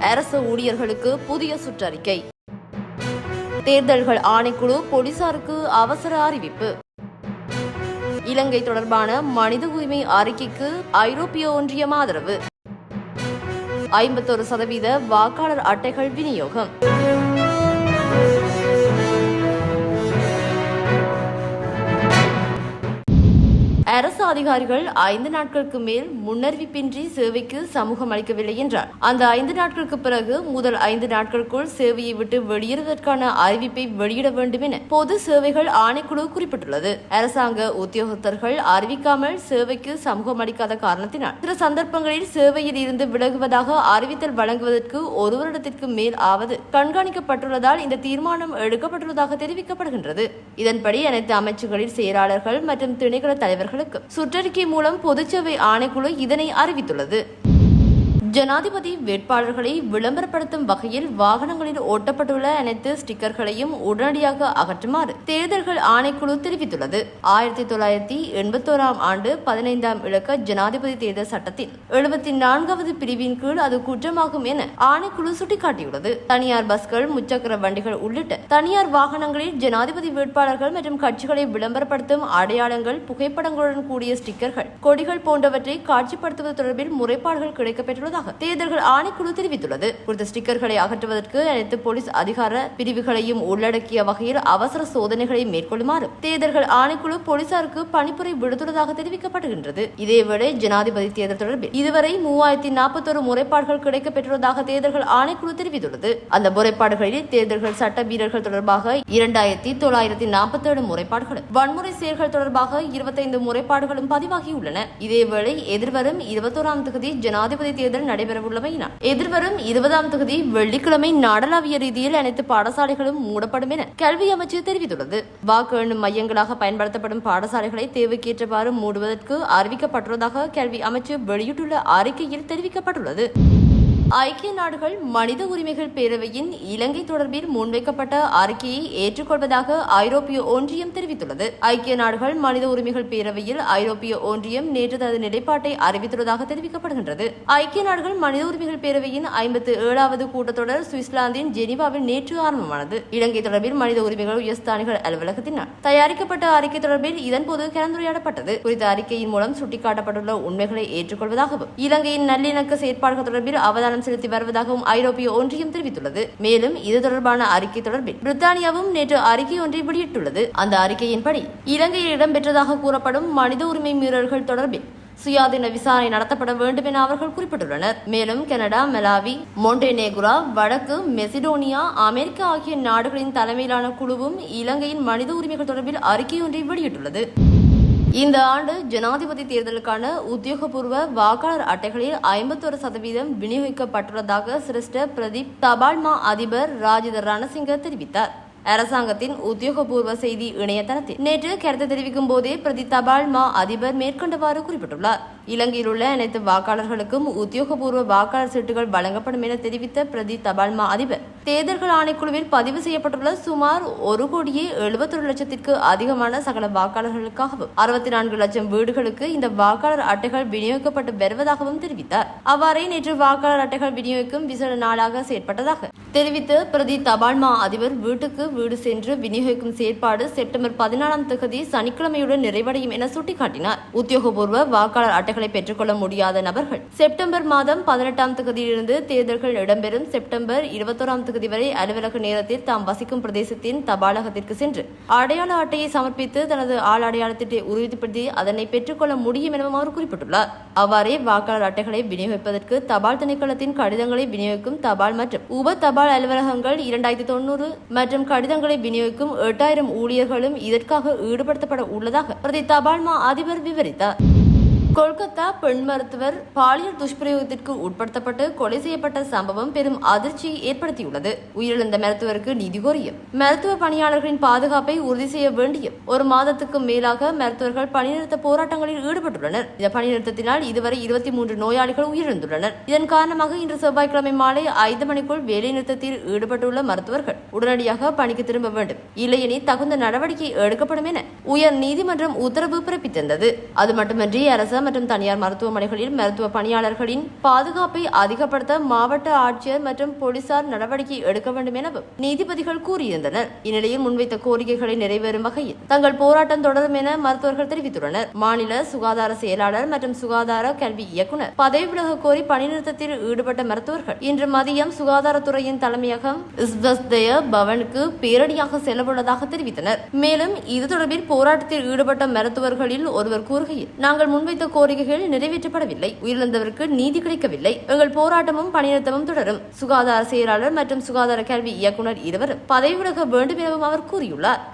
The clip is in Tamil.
அரசு ஊழியர்களுக்கு புதிய சுற்றறிக்கை. தேர்தல்கள் ஆணைக்குழு போலீசாருக்கு அவசர அறிவிப்பு. இலங்கை தொடர்பான மனித உரிமை அறிக்கைக்கு ஐரோப்பிய ஒன்றியம் ஆதரவு. ஐம்பத்தொரு சதவீத வாக்காளர் அட்டைகள் விநியோகம். அதிகாரிகள் ஐந்து நாட்களுக்கு மேல் முன்னறிவிப்பின்றி சேவைக்கு சமூகம் அளிக்கவில்லை என்றார். அந்த ஐந்து நாட்களுக்கு பிறகு முதல் ஐந்து நாட்களுக்குள் சேவையை விட்டு வெளியேறுவதற்கான அறிவிப்பை வெளியிட வேண்டும் என பொது சேவைகள் ஆணைக்குழு குறிப்பிட்டுள்ளது. அரசாங்க உத்தியோகத்தர்கள் அறிவிக்காமல் சேவைக்கு சமூகம் அளிக்காத காரணத்தினால் சில சந்தர்ப்பங்களில் சேவையில் இருந்து விலகுவதாக அறிவித்தல் வழங்குவதற்கு ஒரு வருடத்திற்கு மேல் ஆவது கண்காணிக்கப்பட்டுள்ளதால் இந்த தீர்மானம் எடுக்கப்பட்டுள்ளதாக தெரிவிக்கப்படுகின்றது. இதன்படி அனைத்து அமைச்சுகளில் செயலாளர்கள் மற்றும் திணைக்கள தலைவர்களுக்கு சுற்றறிக்கை மூலம் பொதுச்சேவை ஆணைக்குழு இதனை அறிவித்துள்ளது. ஜனாதிபதி வேட்பாளர்களை விளம்பரப்படுத்தும் வகையில் வாகனங்களில் ஒட்டப்பட்டுள்ள அனைத்து ஸ்டிக்கர்களையும் உடனடியாக அகற்றுமாறு தேர்தல்கள் ஆணைக்குழு தெரிவித்துள்ளது. ஆயிரத்தி தொள்ளாயிரத்தி எண்பத்தோராம் ஆண்டு பதினைந்தாம் இலக்க ஜனாதிபதி தேர்தல் சட்டத்தின் எழுபத்தி நான்காவது பிரிவின் கீழ் அது குற்றமாகும் என ஆணைக்குழு சுட்டிக்காட்டியுள்ளது. தனியார் பஸ்கள் முச்சக்கர வண்டிகள் உள்ளிட்ட தனியார் வாகனங்களில் ஜனாதிபதி வேட்பாளர்கள் மற்றும் கட்சிகளை விளம்பரப்படுத்தும் அடையாளங்கள் புகைப்படங்களுடன் கூடிய ஸ்டிக்கர்கள் கொடிகள் போன்றவற்றை காட்சிப்படுத்துவது தொடர்பில் முறைப்பாடுகள் கிடைக்கப்பெற்றுள்ளதாக தேர்தல்கள் ஆணைக்குழு தெரிவித்துள்ளது. குறித்த ஸ்டிக்கர்களை அகற்றுவதற்கு அனைத்து போலீஸ் அதிகார பிரிவுகளையும் உள்ளடக்கிய வகையில் அவசர சோதனைகளை மேற்கொள்ளுமாறு தேர்தல்கள் ஆணைக்குழு போலீசாருக்கு பணிப்புரை விடுத்துள்ளதாக தெரிவிக்கப்படுகின்றது. இதேவேளை ஜனாதிபதி தேர்தல் தொடர்பில் இதுவரை மூவாயிரத்தி நாற்பத்தொரு முறைப்பாடுகள் கிடைக்கப்பெற்றுள்ளதாக தேர்தல்கள் ஆணைக்குழு தெரிவித்துள்ளது. அந்த முறைப்பாடுகளில் தேர்தல்கள் சட்ட வீரர்கள் தொடர்பாக இரண்டாயிரத்தி தொள்ளாயிரத்தி நாற்பத்தேழு முறைப்பாடுகளும் வன்முறை செயல்கள் தொடர்பாக இருபத்தைந்து முறைப்பாடுகளும் பதிவாகியுள்ளன. இதேவேளை எதிர்வரும் இருபத்தோராம் தேதி ஜனாதிபதி தேர்தல் நடைபெறவுள்ளமையினால் எதிர்வரும் இருபதாம் தொகுதி வெள்ளிக்கிழமை நாடளாவிய ரீதியில் அனைத்து பாடசாலைகளும் மூடப்படும் என கல்வி அமைச்சு தெரிவித்துள்ளது. வாக்கு எண்ணும் மையங்களாக பயன்படுத்தப்படும் பாடசாலைகளை தேவைக்கேற்றவாறு மூடுவதற்கு அறிவிக்கப்பட்டுள்ளதாக கல்வி அமைச்சு வெளியிட்டுள்ள அறிக்கையில் தெரிவிக்கப்பட்டுள்ளது. ஐக்கிய நாடுகள் மனித உரிமைகள் பேரவையின் இலங்கை தொடர்பில் முன்வைக்கப்பட்ட அறிக்கையை ஏற்றுக்கொள்வதாக ஐரோப்பிய ஒன்றியம் தெரிவித்துள்ளது. ஐக்கிய நாடுகள் மனித உரிமைகள் பேரவையில் ஐரோப்பிய ஒன்றியம் நேற்று தனது நிலைப்பாட்டை அறிவித்துள்ளதாக தெரிவிக்கப்படுகின்றது. ஐக்கிய நாடுகள் மனித உரிமைகள் பேரவையின் ஐம்பத்து ஏழாவது கூட்டத்தொடர் சுவிட்சர்லாந்தின் ஜெனீவாவில் நேற்று ஆரம்பமானது. இலங்கை தொடர்பில் மனித உரிமைகள் உயர்ஸ்தானிகள் அலுவலகத்தினால் தயாரிக்கப்பட்ட அறிக்கை தொடர்பில் இதன்போது கலந்துரையாடப்பட்டது. குறித்த அறிக்கையின் மூலம் சுட்டிக்காட்டப்பட்டுள்ள உண்மைகளை ஏற்றுக்கொள்வதாகவும் இலங்கையின் நல்லிணக்க செயற்பாடுகள் தொடர்பில் அவதானம் செலுத்தி வருவதாகவும் ஐரோப்பிய ஒன்றியம் தெரிவித்துள்ளது. மேலும் இது தொடர்பான அறிக்கை தொடர்பில் பிரித்தானியாவும் நேற்று அறிக்கை ஒன்றை வெளியிட்டுள்ளது. அந்த அறிக்கையின்படி இலங்கையில் இடம்பெற்றதாக கூறப்படும் மனித உரிமை மீறல்கள் தொடர்பில் சுயாதீன விசாரணை நடத்தப்பட வேண்டும் என அவர்கள் குறிப்பிட்டுள்ளனர். மேலும் கனடா மெலாவி மொண்டேனேகுரா வடக்கு மெசிடோனியா அமெரிக்கா ஆகிய நாடுகளின் தலைமையிலான குழுவும் இலங்கையின் மனித உரிமைகள் தொடர்பில் அறிக்கை ஒன்றை வெளியிட்டுள்ளது. இந்த ஆண்டு ஜனாதிபதி தேர்தலுக்கான உத்தியோகபூர்வ வாக்காளர் அட்டைகளில் ஐம்பத்தொரு சதவீதம் விநியோகிக்கப்பட்டுள்ளதாக சிரேஷ்ட பிரதீப் தபால் மா அதிபர் ராஜித ரணசிங்க தெரிவித்தார். அரசாங்கத்தின் உத்தியோகபூர்வ செய்தி இணையதளத்தில் நேற்று கருத்து தெரிவிக்கும் போதே பிரதி தபால் மா அதிபர் மேற்கொண்டவாறு குறிப்பிட்டுள்ளார். இலங்கையில் உள்ள அனைத்து வாக்காளர்களுக்கும் உத்தியோகபூர்வ வாக்காளர் சீட்டுகள் வழங்கப்படும் என தெரிவித்த பிரதி தபால் மா அதிபர். தேர்தல்கள் ஆணைக்குழுவில் பதிவு செய்யப்பட்டுள்ள சுமார் ஒரு கோடியே எழுபத்தொரு லட்சத்திற்கு அதிகமான சகல வாக்காளர்களுக்காகவும் அறுபத்தி நான்கு லட்சம் வீடுகளுக்கு இந்த வாக்காளர் அட்டைகள் விநியோகிக்கப்பட்டு வருவதாகவும் தெரிவித்தார். அவ்வாறே நேற்று வாக்காளர் அட்டைகள் விநியோகிக்கும் விசேட நாளாக செயற்பட்டதாக தெரிவித்த பிரதி தபால் மா அதிபர் வீட்டுக்கு வீடு சென்று விநியோகிக்கும் செயற்பாடு செப்டம்பர் பதினாலாம் தேதி சனிக்கிழமையுடன் நிறைவடையும் என சுட்டிக்காட்டினார். உத்தியோகபூர்வ வாக்காளர் அட்டைகள் பெற்றுக்கொள்ள முடியாத நபர்கள். செப்டம்பர் மாதம் பதினெட்டாம் தேதியிலிருந்து தேர்தல்கள் இடம்பெறும். செப்டம்பர் இருபத்தோராம் தேதி வரை அலுவலக நேரத்தில் தாம் வசிக்கும் பிரதேசத்தின் தபாலகத்திற்கு சென்று அடையாள அட்டையை சமர்ப்பித்து தனது ஆள் அடையாளத்திட்டை உறுதிப்படுத்தி அதனை பெற்றுக்கொள்ள முடியும் எனவும் அவர் குறிப்பிட்டுள்ளார். அவ்வாறே வாக்காளர் அட்டைகளை விநியோகிப்பதற்கு தபால் திணைக்களத்தின் கடிதங்களை விநியோகிக்கும் தபால் மற்றும் உப தபால் அலுவலகங்கள் இரண்டாயிரத்தி தொண்ணூறு மற்றும் கடிதங்களை விநியோகிக்கும் எட்டாயிரம் ஊழியர்களும் இதற்காக ஈடுபடுத்தப்பட உள்ளதாக பிரதி தபால் மா அதிபர் விவரித்தார். கொல்கத்தா பெண் மருத்துவர் பாலியல் துஷ்பிரயோகத்திற்கு உட்படுத்தப்பட்டு கொலை செய்யப்பட்ட சம்பவம் பெரும் அதிர்ச்சியை ஏற்படுத்தியுள்ளது. உயிரிழந்த மருத்துவருக்கு நிதி கோரியும். மருத்துவ பணியாளர்களின் பாதுகாப்பை உறுதி செய்ய வேண்டியும். ஒரு மாதத்துக்கும் மேலாக மருத்துவர்கள் பணிநிறுத்த போராட்டங்களில் ஈடுபட்டுள்ளனர். இந்த பணிநிறுத்தத்தினால் இதுவரை இருபத்தி மூன்று நோயாளிகள் உயிரிழந்துள்ளனர். இதன் காரணமாக இன்று செவ்வாய்க்கிழமை மாலை ஐந்து மணிக்குள் வேலை நிறுத்தத்தில் ஈடுபட்டுள்ள மருத்துவர்கள் உடனடியாக பணிக்கு திரும்ப வேண்டும். இல்லையெனில் தகுந்த நடவடிக்கை எடுக்கப்படும் என உயர் நீதிமன்றம் உத்தரவு பிறப்பித்திருந்தது. அது மட்டுமன்றி அரசு மற்றும் தனியார் மருத்துவமனைகளில் மருத்துவ பணியாளர்களின் பாதுகாப்பை அதிகப்படுத்த மாவட்ட ஆட்சியர் மற்றும் போலீசார் நடவடிக்கை எடுக்க வேண்டும் எனவும் நீதிபதிகள் கூறியிருந்தனர். இந்நிலையில் முன்வைத்த கோரிக்கைகளை நிறைவேறும் வகையில் தங்கள் போராட்டம் தொடரும் என மருத்துவர்கள் தெரிவித்துள்ளனர். மாநில சுகாதார செயலாளர் மற்றும் சுகாதார கல்வி இயக்குனர் பதவி விலக கோரி பணிநிறுத்தத்தில் ஈடுபட்ட மருத்துவர்கள் இன்று மதியம் சுகாதாரத்துறையின் தலைமையகம் இஸ்வஸ்தய பவனுக்கு பேரணியாக செல்லவுள்ளதாக தெரிவித்தனர். மேலும் இது தொடர்பில் போராட்டத்தில் ஈடுபட்ட மருத்துவர்களில் ஒருவர் கூறுகையில் நாங்கள் முன்வைத்த கோரிக்கைகள் நிறைவேற்றப்படவில்லை. உயிரிழந்தவருக்கு நீதி கிடைக்கவில்லை. எங்கள் போராட்டமும் பணிநிறுத்தமும் தொடரும். சுகாதார செயலாளர் மற்றும் சுகாதார கல்வி இயக்குநர் இருவரும் பதவி விலக வேண்டும் எனவும் அவர் கூறியுள்ளார்.